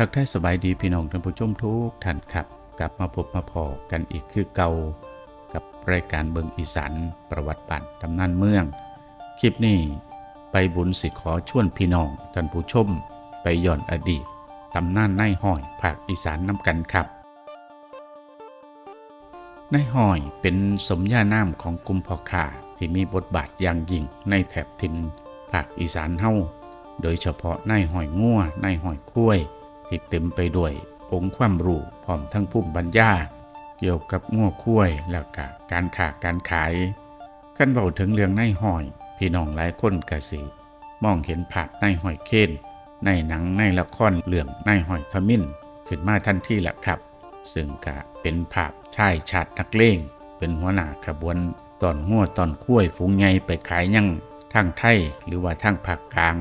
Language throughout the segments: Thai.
ทักทายสบายดีพี่น้องท่านผู้ชมทุกท่านครับ กลับมาพบมาพอกันอีกคือเก่า กับรายการเบิงอีสานประวัติปันตำนานเมือง คลิปนี้ไปบุญสิขอชวนพี่น้องท่านผู้ชม ไปย้อนอดีตตำนานนายห้อยภาคอีสานน้ำกันครับนายห้อยเป็นสมญานามของกลุ่มพ่อค้าที่มีบทบาทอย่างยิ่งในแถบทินภาคอีสานเฮาโดยเฉพาะนายห้อยงัวนายห้อยคุ้ย ที่เต็มไปด้วยองค์ความรู้พร้อมทั้งภูมิปัญญา เกี่ยวกับงัวคุ้ยแล้วก็การค้าการขายขั้นเบาถึงเรื่องในห้อย พี่น้องหลายคนกะสิมองเห็นภาพนห้อยเคนในหนังในละครเรื่องในห้อยทมินขึ้นมาทันทีแหละครับ ซึ่งก็เป็นภาพชายชาตินักเลงเป็นหัวหน้าขบวนตอนหัวตอนคุ้ยฝูงใหญ่ไปขายยังทางไทยหรือว่าทางภาคกลาง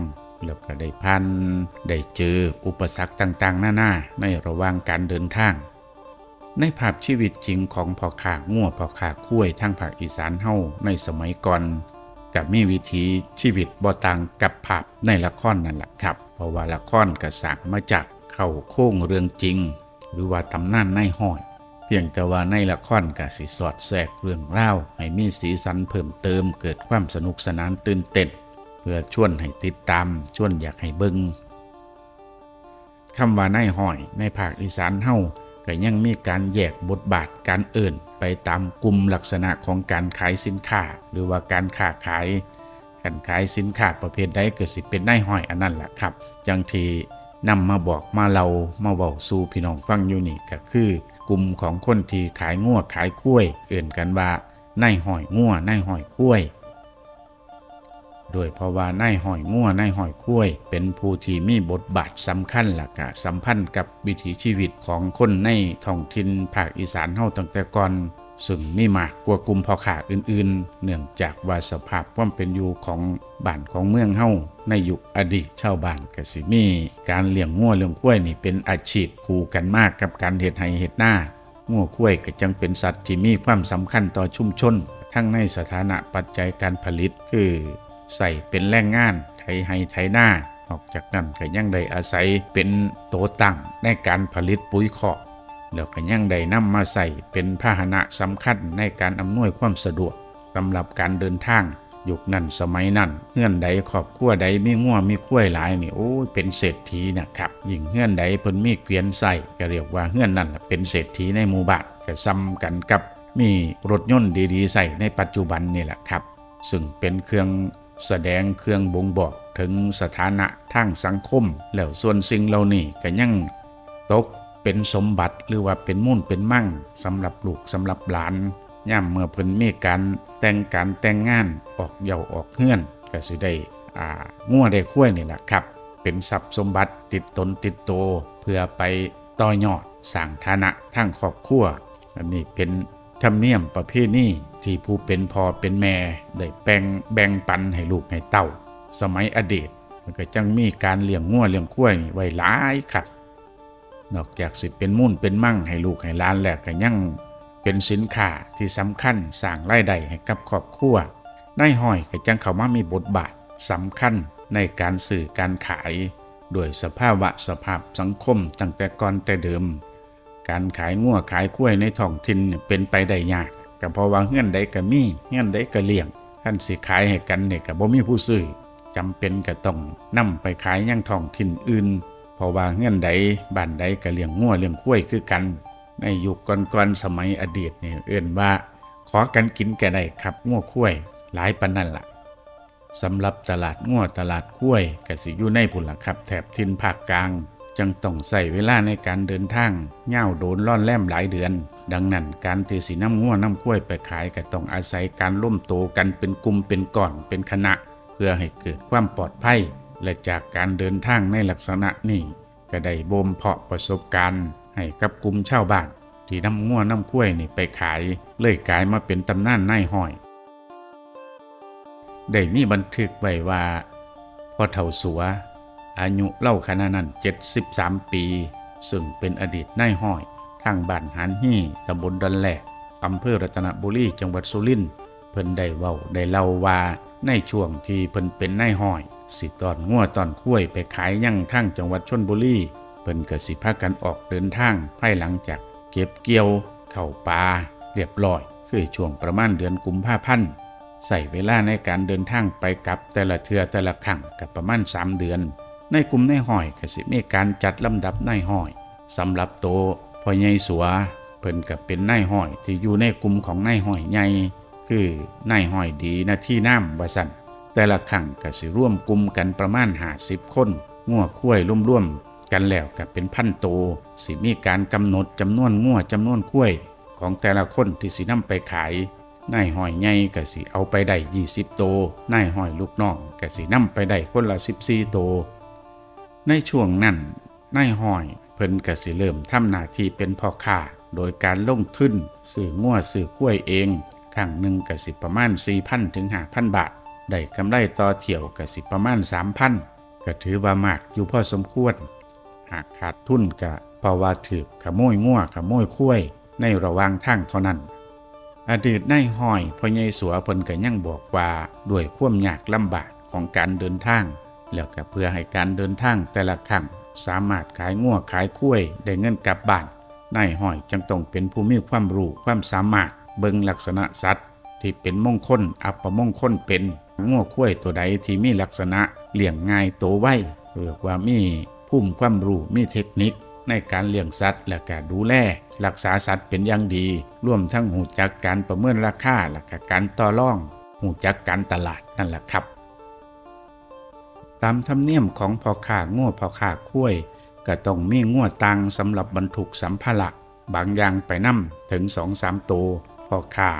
แล้วก็ได้พันได้เจออุปสรรคต่างๆ หน้าๆในระหว่างการเดินทาง ในภาพชีวิตจริงของพ่อขางัวพ่อขาคุ้ยทางภาคอีสานเฮาในสมัยก่อนกับมีวิถีชีวิตบ่ต่างกับภาพในละครนั่นแหละครับ เพราะว่าละครก็สร้างมาจากเข้าโค้งเรื่องจริง หรือว่าตำนานในห้อยเพียงแต่ว่าในละครก็สิสอดแทรกเรื่องเล่าให้มีสีสันเพิ่มเติมเกิดความสนุกสนานตื่นเต้น พื่อชวนให้ติดตามชวนอยากให้เบิงคำว่าในห้อยในภาคอีสานเฮาก็ยังมีการแยกบทบาทการเอื่นไปตามกลุ่มลักษณะของการขายสินค้า หรือว่าการค้าขายการขายสินค้าประเภทใดก็สิเป็นในห้อยอันนั้นแหละครับ จังทีนำมาบอกมาเรามาเว้าสู่พี่น้องฟังอยู่นี่ก็คือกลุ่มของคนที่ขายงัวขายกล้วย เอื่นกันว่านายหอยงัวนายหอยกล้วย โดยเพราะว่านายหอยงัวนายหอยกล้วย เป็นผู้ที่มีบทบาทสำคัญหลักะสัมพันธ์กับวิถีชีวิตของคนในท้องถิ่นภาคอีสานเฮาตั้งแต่ก่อนซึ่งมีมากกว่ากลุ่มพ่อค้าอื่นๆ เนื่องจากว่าสภาพความเป็นอยู่ของบ้านของเมืองเฮาในยุคอดีตชาวบ้านกสิมี การเลี้ยงงัวเลี้ยงกล้วยนี่เป็นอาชีพคู่กันมากกับการเฮ็ดไร่เฮ็ดนางัวกล้วยก็จังเป็นสัตว์ที่มีความสำคัญต่อชุมชน ทั้งในสถานะปัจจัยการผลิตคือ ใส่เป็นแรงงานไถไห้ไถนานอกจากนั้นก็ยังได้อาศัยเป็นโตตั้งในการผลิตปุ๋ยคอกแล้วก็ยังได้นำมาใส่เป็นพาหนะสำคัญในการอำนวยความสะดวกสำหรับการเดินทางยุคนั้นสมัยนั้นเฮือนใดครอบครัวใดมีง่วมีกล้วยหลายนี่โอ้ยเป็นเศรษฐีนะครับยิ่งเฮือนใดเพิ่นมีเกวียนใส่ก็เรียกว่าเฮือนนั่นเป็นเศรษฐีในหมู่บ้านก็ซ้ำกันกับมีรถยนต์ดีๆใส่ในปัจจุบันนี่แหละครับ ซึ่งเป็นเครื่อง แสดงเครื่องบ่งบอกถึงสถานะทางสังคม แล้วส่วนสิ่งเหล่านี้ก็ยังตกเป็นสมบัติหรือว่าเป็นมุ่นเป็นมั่งสำหรับลูกสำหรับหลานย่ำเมื่อเพิ่นมีการแต่งการแต่งงานออกเยาออกเฮือนก็สิได้อ่างัวได้คุ้ยนี่แหละครับ เป็นทรัพย์สมบัติติดตนติดโตเพื่อไปต่อยอดสร้างฐานะทางครอบครัวอันนี้เป็น ธรรมเนียมประเพณีที่ผู้เป็นพ่อเป็นแม่ ได้แบ่งแบ่งปันให้ลูกให้เต้า สมัยอดีตมันก็จังมีการเลี้ยงงัวเลี้ยงกล้วยไว้หลายครับนอกจากสิเป็นมุ่นเป็นมั่งให้ลูกให้ล้านแล้วก็ยังเป็นสินค้าที่สำคัญสร้างรายได้ให้กับครอบครัวนายห้อยก็จังเข้ามามีบทบาทสำคัญในการสื่อการขายโดยสภาวะสภาพสังคมตั้งแต่ก่อนแต่เดิม การขายงัวขายกล้วยในท้องถิ่นเป็นไปได้ยากก็เพราะว่าเฮือนใดก็มีเฮือนใดก็เลี้ยงท่านสิขายให้กันเนี่ยก็บ่มีผู้ซื้อจำเป็นก็ต้องนำไปขายยังท้องถิ่นอื่น เพราะว่าเงื่อนใดบ้านใดก็เลี้ยงงัวเลี้ยงกล้วยคือกัน ในยุคก่อนๆสมัยอดีตเนี่ยเอื่นว่า ขอกันกินแก่ได้ครับงัวกล้วย หลายปานนั่นละ่ะสำหรับตลาดงัวตลาดกล้วยก็สิอยู่ในพุ่นละครับ แถบทินภาคกลาง จังต้องใส่เวลาในการเดินทางเง่าวโดนล่อนแล่มหลายเดือน ดังนั้นการที่สีน้ำงัวน้ำกล้วยไปขายก็ต้องอาศัยการล่มโตกันเป็นกลุ่มเป็นก่อนเป็นคณะ เพื่อให้เกิดความปลอดภัย และจากการเดินทางในลักษณะนี้ก็ได้บ่มเพาะประสบการณ์ ให้กับกลุ่มชาวบ้านที่น้ำงัวน้ำกล้วยนี่ไปขาย เลยกลายมาเป็นตำนานนายห้อย ได้มีบันทึกไว้ว่าพอเฒ่าสัว อายุเล่าขณะนั้น 73 ปี ซึ่งเป็นอดีตนายห้อย ทางบ้านหานฮี่ตำบลดอนแหลกอำเภอรัตนบุรีจังหวัดสุรินทร์เพิ่นได้เว้าได้เล่าว่าในช่วงที่เพิ่นเป็นนายห้อย สิตอนงัวตอนคุ้วยไปขายยั่งทั้งจังหวัดชนบุรีเพิ่นก็สิพากันออกเดินทางภายหลังจากเก็บเกี่ยว เข้าป่าเรียบร้อย คือช่วงประมาณเดือนกุมภาพันธ์ใส่เวลาในการเดินทางไปกลับแต่ละเทือแต่ละครั้งกับประมาณ 3 เดือน ในกลุ่มนายห้อยก็สิมีการจัดลำดับนายห้อยสำหรับโตพ่อใหญ่สัวเพิ่นก็เป็นนายห้อยที่อยู่ในกลุ่มของนายห้อยใหญ่คือนายห้อยดีน้าที่น้ำว่าสันแต่ละครั้งก็สิร่วมกลุ่มกันประมาณ50คนงัวคุ้ยร่วมๆกันแล้วก็เป็นพันโตสิมีการกำหนดจำนวนงัวจำนวนคุ้ยของแต่ละคนที่สินำไปขายนายห้อยใหญ่ก็สิเอาไปได้20โตนายห้อยลูกน้องก็สินำไปได้คนละ14โต ในช่วงนั้นนายห้อยเพิ่นก็สิเริ่มทำหน้าที่เป็นพ่อค้าโดยการลงทุนซื้องัวซื้อคุ้ยเองครั้งหนึ่งก็สิประมาณ 4,000 ถึง 5,000 บาท ได้กำไรต่อเที่ยวก็สิประมาณ 3,000 ก็ถือว่ามากอยู่พอสมควร หากขาดทุนก็เพราะว่าถือขโมยงัวขโมยคุ้ยในระหว่างทางเท่านั้น อดีตนายห้อยพ่อใหญ่สัวเพิ่นก็ยังบอกว่าด้วยความยากลำบากของการเดินทาง แล้วก็เพื่อให้การเดินทางแต่ละครั้งสามารถขายงัวขายคุ้ยได้เงินกลับบ้านนายห้อยจึงต้องเป็นผู้มีความรู้ความสามารถเบิงลักษณะสัตว์ ที่เป็นมงคล อัปมงคลเป็นงัวคุ้ยตัวใดที่มีลักษณะเลี้ยงง่ายโตวไวเรียกว่ามีภูมิความรู้มีเทคนิคในการเลี้ยงสัตว์และการดูแลรักษาสัตว์เป็นอย่างดีร่วมทั้งหูจักการประเมินราคาและการต่อรองหูจักการตลาดนั่นแหละครับ ตามธรรมเนียมของพ่อค้าง้วพ่อค้าคุ้ยก็ต้องมีง้วตังสำหรับบรรทุกสัมภาระบางอย่างไปนำถึงสองสามตัวพ่อค้า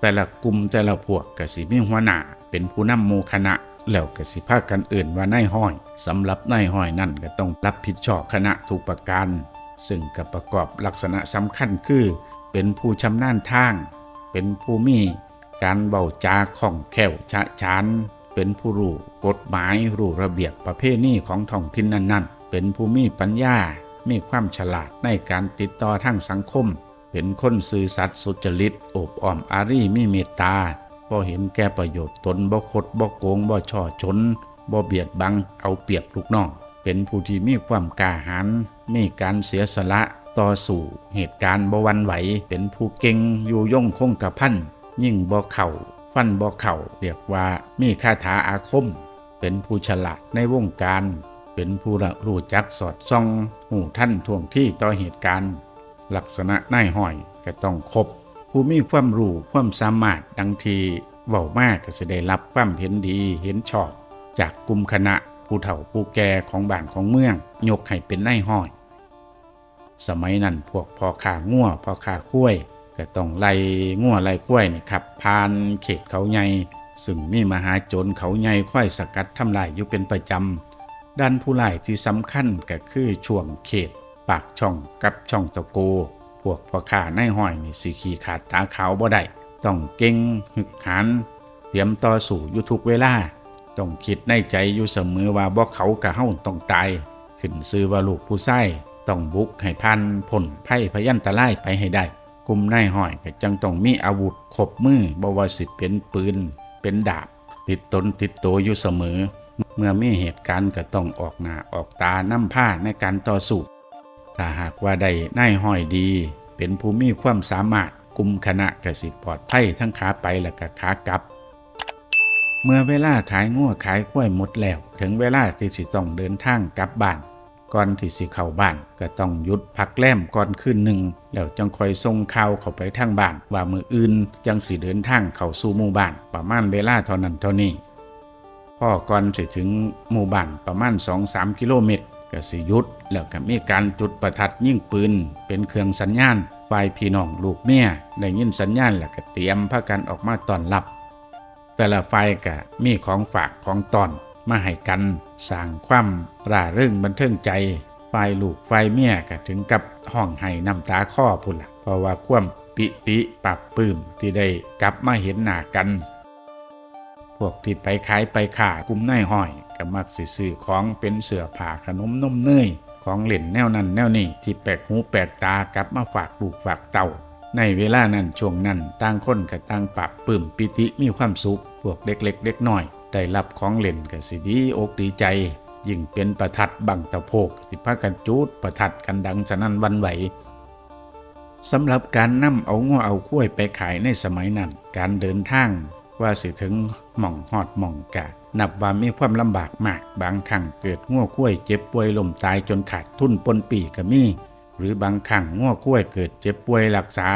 แต่ละกลุ่มแต่ละพวกก็สิมีหัวหน้าเป็นผู้นำหมู่คณะแล้วก็สิพาคกันอื่นว่านายห้อยสำหรับนายห้อยนั่นก็ต้องรับผิดชอบคณะทุกประการซึ่งก็ประกอบลักษณะสำคัญคือ เป็นผู้ชำนาญทาง เป็นผู้มีการเบาจาคล่องแคล่วชะชาน เป็นผู้รู้กฎหมายรู้ระเบียบประเพณีของท้องถิ่นนั้นๆ เป็นผู้มีปัญญา มีความฉลาดในการติดต่อทางสังคม เป็นคนซื่อสัตย์สุจริตโอบอ้อมอารีมีเมตตาบ่เห็นแก่ประโยชน์ตนบ่คดบ่โกงบ่ช่อชนบ่เบียดบังเอาเปรียบลูกน้อง เป็นผู้ที่มีความกล้าหาญมีการเสียสละต่อสู่เหตุการณ์บ่วันไหว เป็นผู้เก่งอยู่ย่งคงกระพันยิ่งบ่เข่า ฟันบ่เข่าเรียกว่ามีคาถาอาคม เป็นผู้ฉลาดในวงการ เป็นผู้ร,รู้จักสอดส่องหูท่านท่วงที่ต่อเหตุการณ์ ลักษณะนายห้อยก็ต้องครบผู้มีความรู้ความสามารถดังทีเว้ามากก็จะได้รับความเห็นดีเห็นชอบ จากกลุ่มคณะผู้เฒ่าผู้แก่ของบ้านของเมือง ยกให้เป็นนายห้อย สมัยนั้นพวกพ่อค้างัวพ่อค้าคุ้ย ก็ต้องไล่งัวไล่คุ้วยนี่ครับผ่านเขตเขาใหญ่ซึ่งมีมหาโจรเขาใหญ่ค่อยสกัดทำลายอยู่เป็นประจำด้านผู้ไล่ที่สำคัญก็คือช่วงเขต ปากช่องกับช่องตะโก พวกพ่อค้าในห้อยนี่สิขี้ขาดตาขาวบ่ได้ต้องเก่งหึกหันเตรียมต่อสู้ยู่ทุกเวลาต้องคิดในใจอยู่เสมอว่าบ่เขากะเฮาต้องตายขึ้นซื้อว่าลูกผู้ไส้ต้องบุกให้พันผลไพ่พยันตรายไปให้ได้ กลุ่มนายห้อยก็จังต้องมีอาวุธครบมือบ่ว่าสิเป็นปืน เป็นดาบ ติดตนติดตัวอยู่เสมอ เมื่อมีเหตุการณ์ก็ต้องออกหน้าออกตานำผ้าในการต่อสู้ถ้าหากว่าได้นายห้อยดี เป็นผู้มีความสามารถกลุ่มคณะกสิปลอดภัยทั้งขาไปและก็ขากลับ เมื่อเวลาขายงัวขายกล้วยหมดแล้ว ถึงเวลาที่สิต้องเดินทางกลับบ้าน ก่อนที่สิเข้าบ้าน ก็ต้องหยุดพักแล้มก่อนคืนหนึ่ง แล้วจังคอยส่งข่าวเข้าไปทางบ้าน ว่ามืออื่นจังสิเดินทางเข้าสู่หมู่บ้าน ประมาณเวลาเท่านั้นเท่านี้พ่อก่อนสิถึงหมู่บ้านประมาณ 2-3 กิโลเมตรก็สิหยุดแล้วก็มีการจุดประทัดยิงปืน เป็นเครื่องสัญญาณฝ่ายพี่น้องลูกเมียได้ยินสัญญาณแล้วก็เตรียมพากันออกมาต้อนรับ แต่ละฝ่ายก็มีของฝากของตอน มาให้กันสร้างความร่าเริงบันเทิงใจฝ่ายลูกฝ่ายเมียก็ถึงกับห้องไห้น้ำตาข้อพุ่นละเพราะว่าความปิติปรับปลื้มที่ได้กลับมาเห็นหน้ากัน พวกที่ไปขายไปข่ากลุ่มนายห้อยก็มักสิซื้อของเป็นเสื้อผ้าขนมนมเนยของเล่นแนวนั้นแนวนี้ที่แปลกหูแปลกตากลับมาฝากลูกฝากเต่า ในเวลานั้นช่วงนั้นต่างคนก็ต่างปรับปลื้มปิติมีความสุข พวกเด็กเล็กเด็กน้อย ได้รับของเล่นก็สิดีอกดีใจ ยิ่งเป็นประทัดบังตะโพกสิพากันจูดประทัดกันดังสนั่นวันไหวสำหรับการนำเอาง้อเอาคุ้วยไปขายในสมัยนั้น การเดินทางว่าสิถึงหม่องหอดหม่องกะ นับว่ามีความลำบากมาก บางครั้งเกิดง้อคุ้วยเจ็บป่วยล้มตายจนขาดทุนปนปีก็มี หรือบางครั้งง้อคุ้วยเกิดเจ็บป่วยรักษา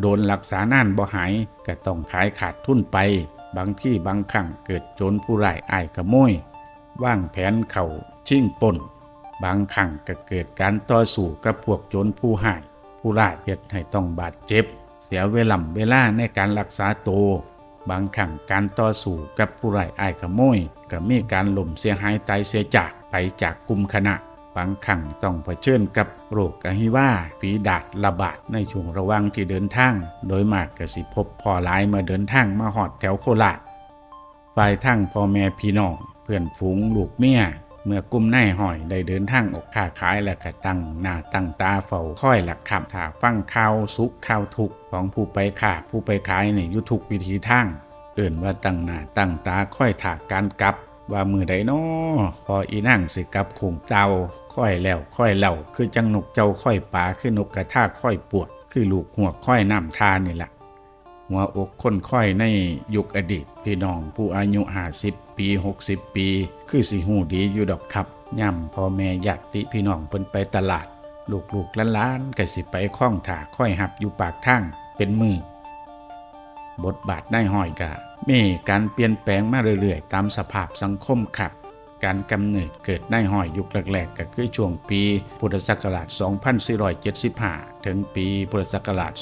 โดนรักษานานบ่หายก็ต้องขายขาดทุนไป บางที่บางครั้งเกิดโจรผู้ร้ายอ้ายขโมยว่างแผนเข่าชิ่งปนบางครั้งก็เกิดการต่อสู้กับพวกโจรผู้หาย ผู้ร้ายเหตุให้ต้องบาดเจ็บ เสียเวลาเวลาในการรักษาตัวบางครั้งการต่อสู้กับผู้ร้ายอายขโมยก็มีการหล่มเสียหายตายเสียจากไปจากกลุ่มคณะ บางครั้งต้องเผชิญกับโรคกะฮิว่าฝีดาดระบาดในช่วงระว่างที่เดินทาง โดยมากกสิพบพอหลายมื่อเดินทางมาหอดแถวโคราชฝ่ายทั้งพ่อแม่พี่น้องเพื่อนฝูงลูกเมียเมื่อกลุ่มนายหอยได้เดินทางออกค้าขายและก็ตั้งหน้าตั้งตาเฝ้าค่อยหลักคำถ้าฟังข่าวสุขข่าวทุกข์ของผู้ไปค้าผู้ไปขายในยุทุกวิธีทางเอื่นว่าตั้งหน้าตั้งตาค่อยถากการกลับ ว่ามือใดน้อพออีนั่งสิกลับขุมเตาค่อยแล้วค่อยเล่าคือจังนกเจ้าค่อยป่าคือนกกระทาค่อยปวด คือลูกหัวค่อยน้ำทานนี่แหละหัวอกคนค่อยในยุคอดีต พี่น้องผู้อายุ50ปี60ปี คือสิหูดีอยู่ดอกครับย่ำพ่อแม่ญาติพี่น้องเพิ่นไปตลาด ลูกๆล้านๆก็สิไปคล้องถาค่อยหับอยู่ปากทางเป็นมือบทบาทนายห้อยกะ มีการเปลี่ยนแปลงมาเรื่อยๆ ตามสภาพสังคมครับ การกำเนิดเกิดในห้อยยุคแรกๆ ก็คือช่วงปี พุทธศักราช 2475 ถึงปีพุทธศักราช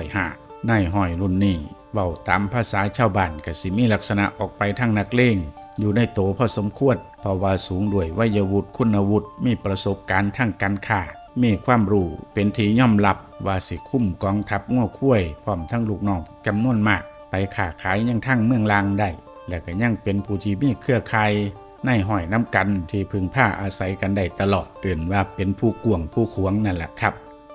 2505นายห้อยรุ่นนี้เว้าตามภาษาชาวบ้านก็สิมีลักษณะออกไปทางนักเลงอยู่ในโตพอสมควรเพราะว่าสูงด้วยวัยวุฒิคุณวุฒิมีประสบการณ์ทางการค้ามีความรู้เป็นที่ยอมรับว่าสิคุ้มกองทัพง้อคุ้วยพร้อมทั้งลูกน้องจำนวนมาก ไปค้าขายยังทั้งเมืองลางได้ และก็ยังเป็นผู้ที่มีเครือข่ายในห้อยน้ำกันที่พึงผ้าอาศัยกันได้ตลอดเอื่นว่าเป็นผู้กวงผู้ขวงนั่นแหละครับ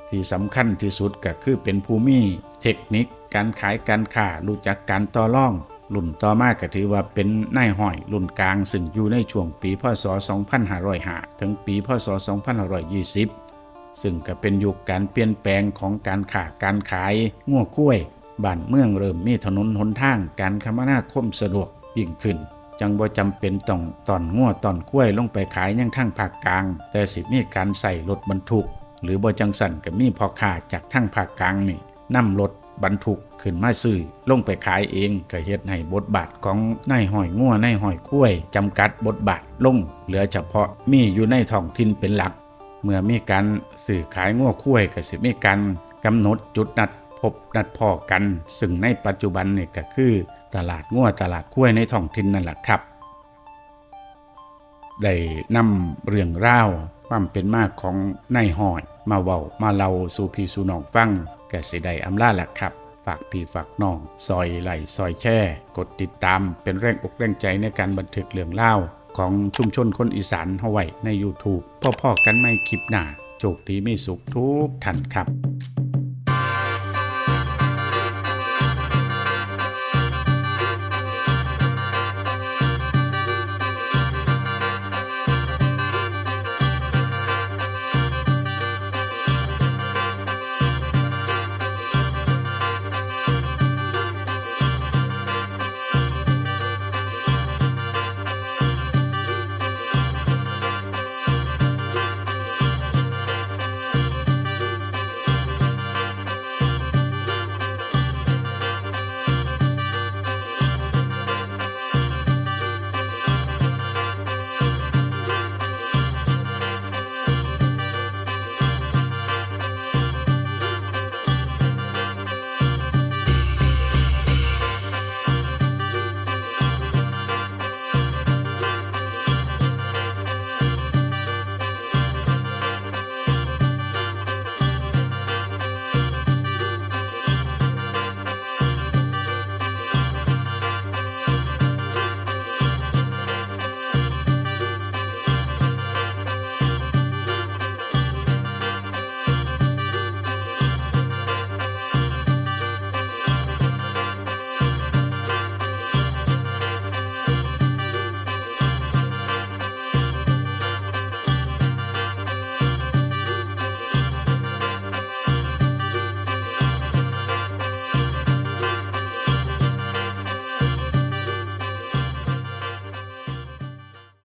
ที่สำคัญที่สุดก็คือเป็นผู้มีเทคนิค การขายการค้ารู้จักการต่อรองรุ่นต่อมาก็ถือว่าเป็นนายห้อยรุ่นกลางซึ่งอยู่ในช่วงปีพศ 2505 ถึงปีพศ 2520 ซึ่งก็เป็นยุคการเปลี่ยนแปลงของการค้าการขายง่วคุ้วย บ้านเมืองเริ่มมีถนนหนทางการคมนาคมสะดวกยิ่งขึ้น จังบ่จำเป็นต้องตอนง่วตอนคุ้วยลงไปขายยังทั้งภาคกลาง แต่สิมีการใส่รถบรรทุก หรือบ่จังสั่นก็มีพ่อค้าจากทั้งภาคกลางนี่นำรถบรรทุกขึ้นมาซื้อลงไปขายเองก็เฮ็ดให้บทบาทของนายห้อยง่วนายห้อยคุ้วยจำกัดบทบาทลง เหลือเฉพาะมีอยู่ในท้องถิ่นเป็นหลัก เมื่อมีการสื่อขายง้อคุ้วยก็สิมีการกำหนดจุดนัด บนัดพ่อกัน ซึ่งในปัจจุบันนี่ก็คือ ตลาดง้อตลาดคุ้วยในท้องถิ่นนั่นแหละครับ ได้นำเรื่องราวความเป็นมากของนายหอย มาเว้ามาเล่าสู่พี่สู่น้องฟังก็สิได้อำลาแหละครับ ฝากพี่ฝากน้องซอยไหลซอยแช่ กดติดตามเป็นแรงอกแรงใจในการบันทึกเรื่องเล่าของชุมชนคนอีสานเฮาไว้ใน YouTube พ่อๆกันไม่คลิปหน้าโชคดีมีสุขทุกท่านครับ